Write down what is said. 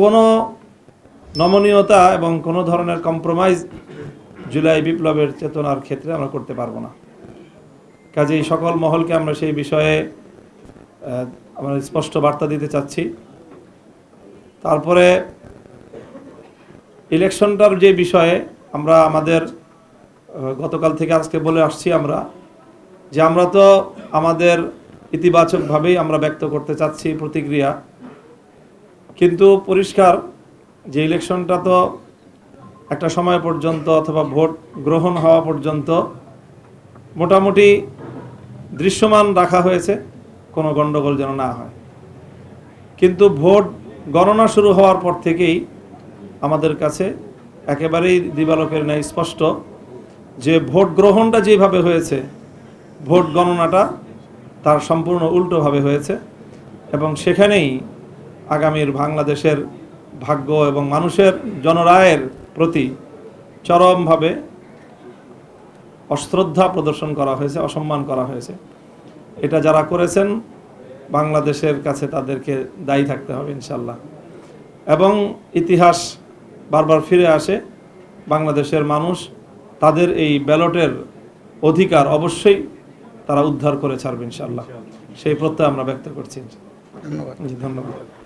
কোনো নমনীয়তা এবং কোনো ধরনের কম্প্রোমাইজ জুলাই বিপ্লবের চেতনার ক্ষেত্রে আমরা করতে পারব না। কাজেই সকল মহলকে আমরা সেই বিষয়ে আমরা স্পষ্ট বার্তা দিতে চাচ্ছি। তারপরে ইলেকশনটার যে বিষয়ে আমরা আমাদের গতকাল থেকে আজকে বলে আসছি আমরা, যে আমরা তো আমাদের ইতিবাচকভাবেই আমরা ব্যক্ত করতে চাচ্ছি প্রতিক্রিয়া। কিন্তু পরিষ্কার যে ইলেকশনটা তো একটা সময় পর্যন্ত অথবা ভোট গ্রহণ হওয়া পর্যন্ত মোটামুটি দৃশ্যমান রাখা হয়েছে, কোনো গণ্ডগোল যেন না হয়। কিন্তু ভোট গণনা শুরু হওয়ার পর থেকেই আমাদের কাছে একেবারেই দিবালোকের ন্যায় স্পষ্ট যে ভোট গ্রহণটা যেভাবে হয়েছে, ভোট গণনাটা তার সম্পূর্ণ উল্টোভাবে হয়েছে এবং সেখানেই আগামীর বাংলাদেশের ভাগ্য এবং মানুষের জনরায়ের প্রতি চরমভাবে অশ্রদ্ধা প্রদর্শন করা হয়েছে অসম্মান করা হয়েছে। এটা যারা করেছেন বাংলাদেশের কাছে তাদেরকে দায়ী থাকতে হবে ইনশাল্লাহ এবং ইতিহাস বারবার ফিরে আসে বাংলাদেশের মানুষ তাদের এই ব্যালটের অধিকার অবশ্যই তারা উদ্ধার করে ছাড়বে ইনশাল্লাহ সেই প্রত্যয় আমরা ব্যক্ত করছি। ধন্যবাদ। ধন্যবাদ।